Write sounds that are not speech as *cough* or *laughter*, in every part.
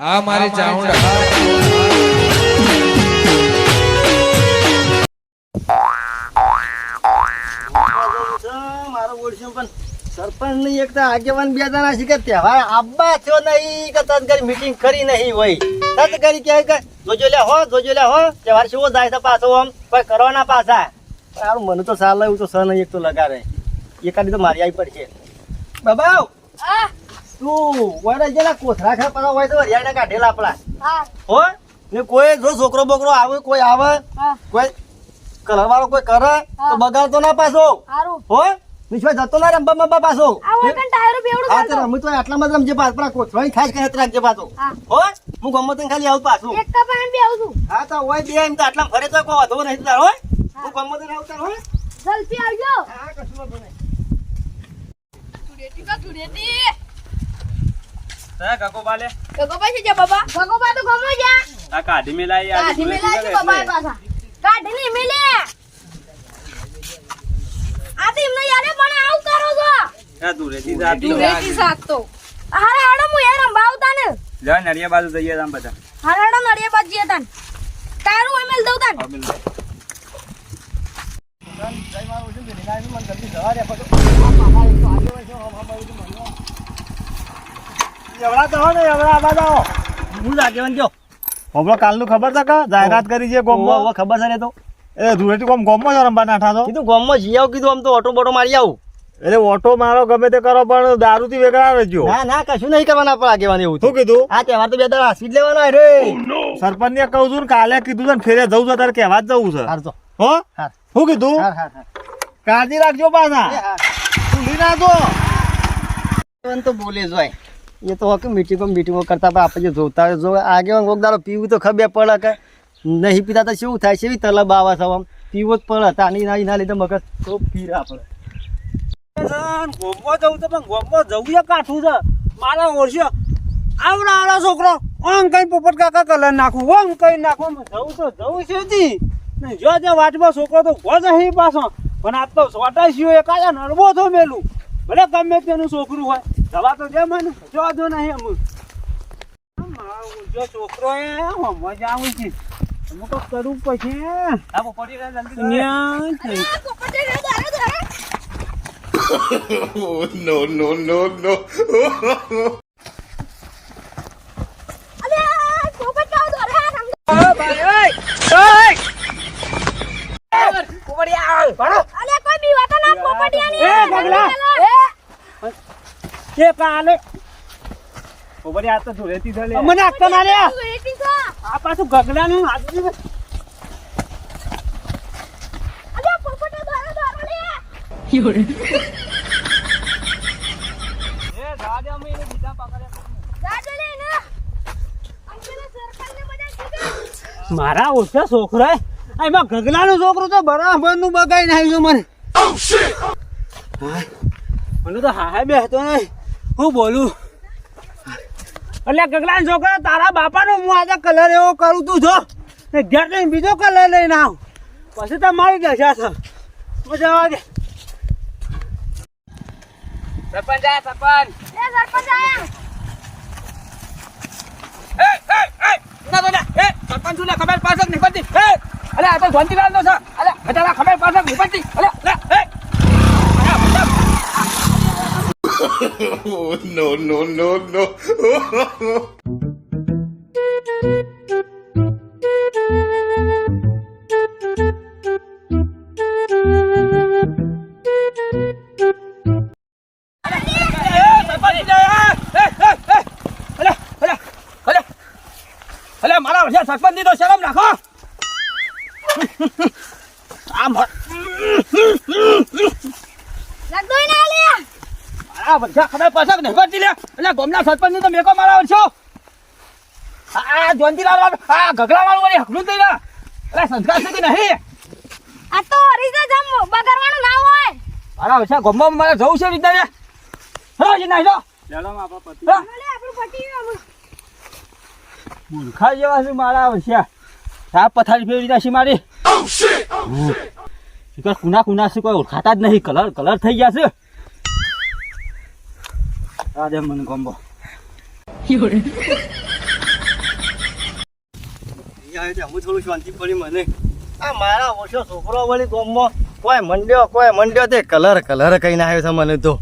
આ મારી ચાઉંડા મારો ઓળખ્યો પણ સરપંચની એક તો આગેવાન બે જણા છે કે તહેવાર આબા થયો નહીં કે તત કરી મીટિંગ કરી નહીં હોય તત કરી કે જોજો લે હો જોજો લે હો તહેવાર શેવો જાય છે પાછો આમ કોઈ કરવાના પાછા સારું મને તો સાલ એવું તો સહ નહીં એક તો લગાડે એકાદી તો મારી આવી પડશે બાબા! હા તું કોથરા પડા હોય તો હરિયાણા કાઢેલા આપણા. હા. હો ને કોઈ જો છોકરો બોકરો આવે કોઈ આવે કોઈ કલર વાળો કોઈ કરે તો બગાડતો ના પાછો. હો જતો ના રંબા મંબા પાછો. હા તો રમી તો આટલામાં જ રમજે પાછ. પણ કોથળાની ખાસ કરીને રાખજે પાછો. હો. હું ગમે તને ખાલી આવું પાછું. એક કપાણ બી આવું છું. હા તો હોય બે એમ તો આટલા ફરે તો કોઈ વાંધો નહીં તાર હોય? હું. ગમે તને આવું તાર હોય? જલ્દી આવજો. હા કશું વાંધો નહીં. કા તા ગગોબા છે જા બાબા ગગોબા તો ગમો જા આ કાઢી મેલા યાર કાઢી મેલા છે બાબા પાછા કાઢી ની મેલે આ તો એમને યાર પણ આવું કરો છો આ દૂરેથી જાતી સુડેટી સાત તો હારે હાડો હું યાર અંબાવતા ને જા નડિયા બાજુ જઈએ આમ બધા હારે હાડો નડિયા બાજુ જીએ તાન તારું એમએલ દઉં તાન અમિલ એવડા તો હો ને એવડા આવા જાઓ હું. આગેવાન ગયો હમણાં કાલનું ખબર છે કે જાહેરાત કરી છે ગોમમાં? હવે ખબર છે ને તો? એ ધૂળેટી કોમ ગોમમાં જ રમવા નાઠા તો? કીધું ગામમાં જઈ આવું કીધું આમ તો ઓટો બોટો મારી આવું. એટલે ઓટો મારો ગમે તે કરો પણ દારૂથી વેગળા રહેજો. ના ના કશું નહીં કરવાના પણ આગેવાન એવું શું કીધું? આ તહેવાર તો બે દાડા હાસી જ લેવાનો રે. સરપંચ ને. કહું છું ને કાલે કીધું છે ને ફેરે જવું છે તારે કહેવા જ જવું છે. હાર હો? શું કીધું? કાળજી રાખજો પાછા. ભૂલી ના તો બોલે જ હોય એ તો હકે મીટિંગો મીટિંગો કરતા પણ આપણે જે જોતા જો આગેવાન કોક પીવું તો ખબર પડે કે નહીં પીતા તો શું થાય છે તલબ આવા છે આમ? પીવો જ પડે તાની ના લીધે મગજ તો પીરા પડે. ગોમમાં જવું તો પણ ગોમમાં જવું એ કાઠું છે. મારા ઓળશે આવડા આવડા છોકરો, ઓમ કઈ પોપટ કાકા કલર નાખું, ઓમ કઈ નાખું જવું તો જવું છે જી. ને જો જે વાટમાં છોકરો તો ગોજ અહીં પાછો. પણ આ તો સોટા સિયો એ કાયા નરબો થો મેલું. ભલે ગમે તેનું છોકરું હોય. જવા તો દે મને જો દો નહીં અમુક. જો છોકરો એ મજા આવું છે. અમુક કરું પછી આવો પડી રહે જલ્દી અલે કોઈ બી વાતો ના પોપટિયાની એ, ગગલા. એ કે કાલે પોપટી આ તો ધૂળેટી ધલે મને આપતા ના લે છો આ પાછું ગગલાનું હાથ અલે પોપટે લે. એ ગાડી અમે એને બીજા પકડ્યા જાજો લે ને. અંકલે સરપંચને બધા કીધું મારા ઓછા છોકરા એમાં ગગલાનું છોકરું તો બરાબરનું બગાઈ નાખ્યું મને. મને તો હા બે હતો નહીં. હું બોલું? એટલે ગગલાનો છોકરો તારા બાપાનો હું આજે કલર એવો કરું તું જો. ને ઘેર લઈને બીજો કલર લઈને આવ. પછી તો મારી દશા છે મજા આવે સરપંચ આ સરપંચ. એ સરપંચ આયા. ના તો ના. એ સરપંચ ને ખબર પાછળ નહીં પડતી એ અલે આ તો જોંતીલાલ નો છે. અલે બટાલા ખબર પાછળ નહીં પડતી અલે અલે એ *laughs* અલે *laughs* મારા વર્ષે ખબર પાછળ નહીં? પડતી લે એટલે ગોમના સરપંચની તો મેકો મારા વર્ષો આ જોંતીલાલ આ ગગલા વાળું વળી હકલું થઈ રહ્યા અરે સંસ્કાર સુધી નહીં? આ તો હરીજા જમ બગરવાનું ના હોય. મારા વર્ષે ગોમમાં મારે જવું છે રીતે હા જી. નાઈ લો લે આપણું પતિ ગયું મૂર્ખા જેવા છે મારા વર્ષે આ પથારી ફેરવી નાખી મારી. હમ. શીખર કુના કુના છે કોઈ ઓળખાતા જ નહીં. કલર કલર થઈ ગયા છે. આ દે મને ગમબો જાય છે હું થોડું શાંતિ પડી મને આ મારા ઓછો છોકરો વળી ગામમાં કોઈ મંડ્યો કોઈ મંડ્યો તે કલર કલર કહીને આવ્યો છે મને તો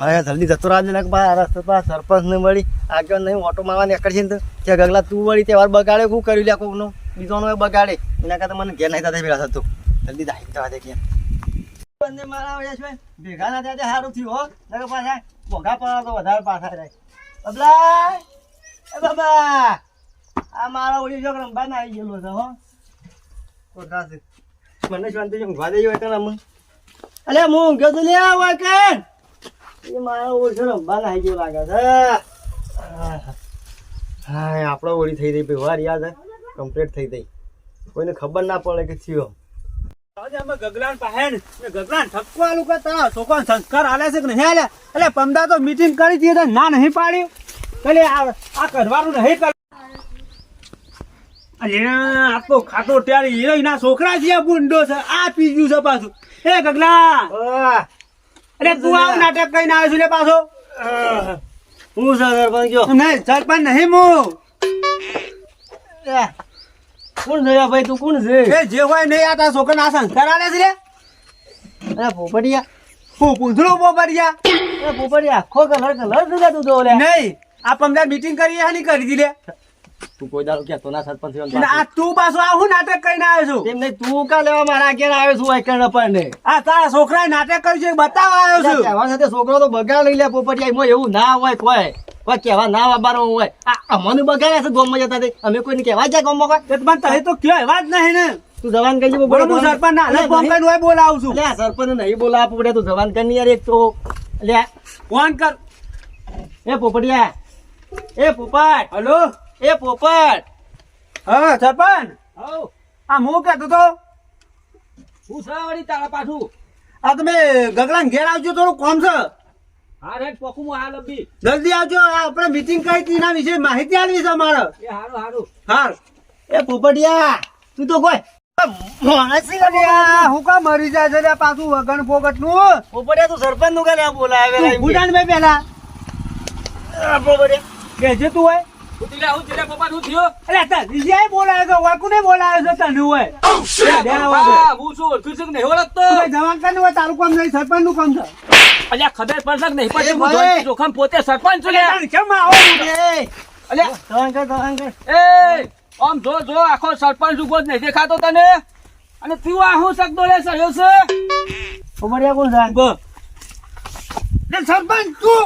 હવે જલ્દી જતો રાજે ને બા રસ્તે પર સરપંચ ને મળી આગળ નહીં ઓટો મારવા નીકળશે ને તો કે ગગલા તું વળી તહેવાર બગાડે શું કર્યું લ્યા કોકનો બીજોનો બગાડે એના કરતા મને ઘેર નહીં થતા ભેગા થતું જલ્દી દાહી જવા દે ક્યાં બંને મારા યશભાઈ ભેગા ના થયા તે સારું થયું હો નકર પાછા ભોગા પડે તો વધારે પાછા રહે બબલા એ બાબા! આ મારા ઓળી જો રંબા આવી ગયેલો છે હો. છે. મને શાંતિ છે ઊંઘવા દેજો એટલે રમું અલે હું ઊંઘ્યો તો લ્યા કે એ મારા ઓળી છોકરા રંબા આવી ગયો લાગે છે. હા આપણો ઓળી થઈ ગઈ વ્યવહાર યાદ કમ્પ્લીટ થઈ ગઈ. કોઈને ખબર ના પડે કે થયો અમે ગગલાન પાસે ને ને ગગલાન ઠપકો આલું કે તારા છોકરાને સંસ્કાર આલે છે કે નહીં આલે? એટલે પમદા તો મીટિંગ કરી હતી ના નહીં પાડ્યું એટલે આ આ કરવાનું નહીં કર. અરે આ તો ખાતો ત્યારે છોકરા છે ગુંડો છે. આ પીજ્યું છે પાછું. એ ગગલા અરે તું આવ નાટક કઈને આવ્યો છું લે પાછો. હું. સરપંચ નહીં સરપંચ નહીં હું. કોણ છે ભાઈ તું કોણ છે? એ જે હોય નહીં આ તારા છોકરાને આ સંસ્કાર આલે છે લે. અરે પોપડિયા. હું પૂંધળો ભોપડિયા એ અરે પોપડિયા આખો કલર કલર થઈ તું તો લે નહીં આ પમદા મીટિંગ કરી હાની નહીં કરી દી લે. તું કોઈ દાડો ક્યાં તો ના સરપંચ આ તું પાછો આ હું નાટક કરીને આવ્યો છું. તેમ નહીં તું કા લેવા મારા ઘેર આવ્યો છું વાયકણ આપણને આ તારા છોકરાએ નાટક કર્યું છે બતાવવા આવ્યો છું. કહેવા સાથે છોકરો તો બગાડ લઈ લે પોપટિયા એમાં એવું ના હોય કોઈ. કોઈ કહેવા ના વાબારો હોય. આ અમને બગાડ્યા છે ગોમમાં જતા તે. અમે કોઈને કહેવા જાય ગોમમાં કોઈ. પણ તહે તો કયો એવા જ નહીં ને. તું જવાન કરી બોલો હું સરપંચ ના લે ફોન કરીને હોય બોલાવું છું. લે સરપંચ નહીં બોલાવા પડે તું જવાન કરી યાર એક તો. લે ફોન કર. એ પોપડિયા એ પોપટ. હલો? એ પોપટ. હા સરપંચ. આ હું કહેતો તો? હું વળી તારા પાછું. આ તમે ગગલાન ઘેર આવજો થોડું કોમ છે. હા રે પોકું હું હાલ અભી. જલ્દી આવજો આ આપણે મીટિંગ કરી હતી એના વિશે માહિતી આલવી છે મારે એ હારું હારું. હાર એ પોપટિયા તું તો કોઈ હું કામ મરી જાય છે પાછું વગણ ફોગટનું પોપટિયા તું સરપંચનું કરે બોલાવે ભૂટાન ભાઈ પેલા પોપટિયા. કે જે તું હોય. હું તીલા પપ્પા નું થયો? અરે તા વિજય બોલાવે છે વાકુ ને બોલાવે છે તને હોય બે આવા દે. હા, હું શું ઓળખું છું કે નહીં ઓળખતો? જવાન કરીને હોય તારું કામ નહીં સરપંચનું કામ છે? અલ્યા ખબર પડશે નહીં પડતી હું જોખમ પોતે સરપંચ છું લ્યા. કેમ આવો એ અલ્યા. ધવાન કર ધવાન કર. એ આમ જો જો આખો સરપંચ ઊભો જ નહીં દેખાતો તને. અને તું આ હું શકતો લે સહયો છે? પોપટિયા કોણ છે? બ સરપંચ તું!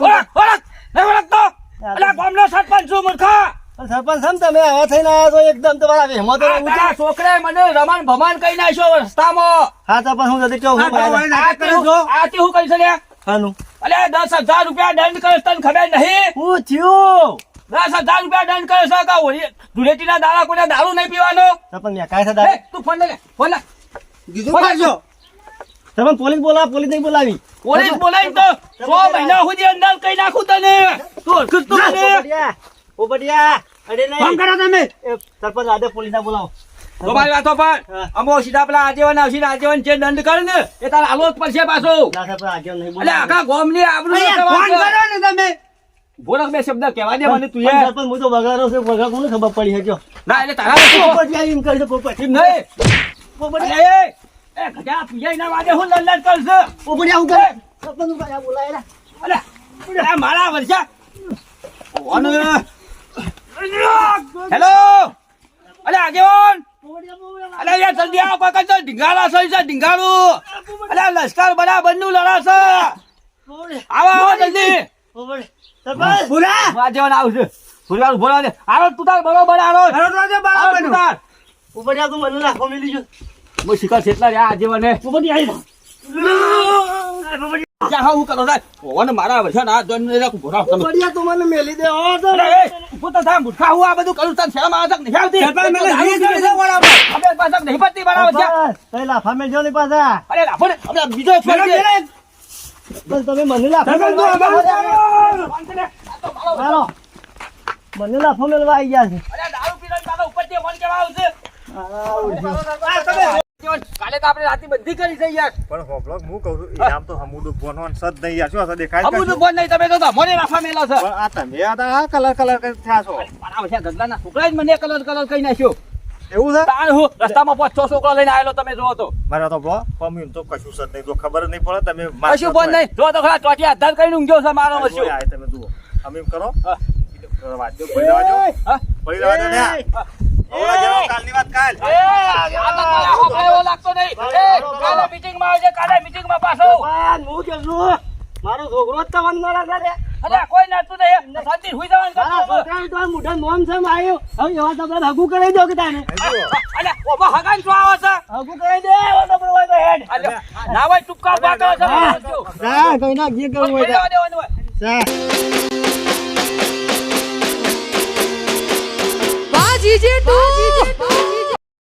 ઓળખ ઓળખ નહીં ઓળખતો? અલ્યા ગામનો સરપંચ છું મૂર્ખા. સરપંચ સમ તમે આવા થઈને આવ્યા તો એકદમ તમારા વેહમાં તો આ તારા મને રમણ ભમાન કહી નાખ્યો રસ્તામાં. હા સરપંચ હું જતી કેવું હું આ તે હું- આ તે હું કરી શક્યા હાનું. અલ્યા દસ રૂપિયા દંડ કરે તને ખબર નહીં? હું થયું? દસ હજાર રૂપિયા દંડ કરે છે કે ધૂળેટીના દાડા કોઈને દારૂ નહીં પીવાનો? સરપંચ મેં તું ફોન લે ફોન લે કીધું કરજો સરપંચ પોલીસ બોલાવ પોલીસ નહીં બોલાવી. પોલીસ બોલાવી તો સો મહિના સુધી અંદર કઈ નાખું તને. તું જ તું મને. પોપટિયા પોપટિયા ફોન કરો તમે. સરપંચ આદે પોલીસ ના બોલાવો તમારી વાતો પણ અમો સીધા પેલા આગેવાન આવશે ને આગેવાન જે દંડ કરે ને એ તારે આલો જ પડશે પાછો. ના નહીં એટલે આખા ગામની આબરૂ અહીંયા ફોન કરો ને તમે. બોલક બે શબ્દ કહેવા દે મને તું પણ હું તો બગાડો છે. બગાડ કોને ખબર પડી હજો ના એટલે તારા. પોપટિયા એમ કરશે પોપટ એમ નહીં. પોપટિયા એ એ ગધા પિયાઈ ના વાદે હું લંડન કરશે. પોપટિયા હું કરે કરે બોલાય રે અરે મારા વર્ષા હેલો અલે આગેવાન અલે યાર જલ્દી આવો કંઈ તો ઢીંગાલા છે છે ઢીંગાળું. અલે લશ્કર બરાબરનું લડાશે આવો આવો જલ્દી. બોલા આગેવાન આવશે ભૂલવા દે આરો તું તાર બરોબર આરો કરો તો આજે બરાબર તું તાર. તું મને નાખો મેલી જો હું શિખર છેટલા રહ્યા આગેવાને પોપટિયા આવી ક્યાં હું કરો સાહેબ મારા વર્ષા ના દંડ રાખું ભરાવ તમે પોપટિયા તું મને મેલી દે હો તો અરે તો થા, મૂર્ખા, હું આ બધું કરું તને શરમ આવે નહીં આવતી? સરપંચ મને દારૂ વીસ પીવે વાળા અમે પાછા નહીં પડતી બરાબર છે. સરપંચ તઈ લાફા મેલજો પાછા અરે લાફો ને, આપણે બીજો મેલો ફેર. મેલે. પણ તમે મને લાફા તું કરે. તો હાલો. મને લાફો મેલવા આવી ગયા છે અરે દારૂ પીને તારા ઉપરથી ફોન કેવા આવશે? આ તમે કાલે તો આપણે રાતે બંધી કરી છે યાર. પણ હોભળો, હું કહું છું ઇનામ તો હમુદું ફોન સદ નહીં યાર. શું આ દેખાય જ ફોન નહીં તમે તો ધમોને રાખવા મેલો છે. આ તમે આ આ કલર કલર કરી થયા છો. પણ આ વચ્ચે ગંદલાના છોકરા જ મને કલર કલર કહી નાખ્યો. એવું છે? તાણ હું રસ્તામાં પાંચ છ છોકરા લઈને આવેલો તમે જોવો તો. મારે તો બ્રો પમ્યું તો કશું સદ નહીં. તો ખબર નહીં પડે તમે કશું ફોન નહીં. જો તો ખરા ચોટી આધાર કરીને ઊંઘ્યો છે મારો મસ્યો આય તમે જુઓ. તમે એમ કરો. હા. વાંચો પડી લેવા દો. હા? પડી લેવા દો જેવો કાલની વાત કાલ એ, આ તો કાલે આપણે લાગતો નહીં. એ, કાલે meetingમાં આવજે, કાલે meetingમાં પાછો. હું કે છું, મારો છોકરો જ તમને ના લાગે રે. અલ્યા, કોઈ નાચતું નહીં. શાંતિથી હુઈ જવાનું હા, કરતો તો મોઢા નોમ છે આવ્યો હવે એવા તમને હગું દો કે તાને શું આવો છો? હગું કરાવી દે એવા તમને હોય તો હેડ ના હોય ટૂંકા ઊભા કરો છો. હા. જો. હા કઈ ના જે કરવું હોય 姐姐读读。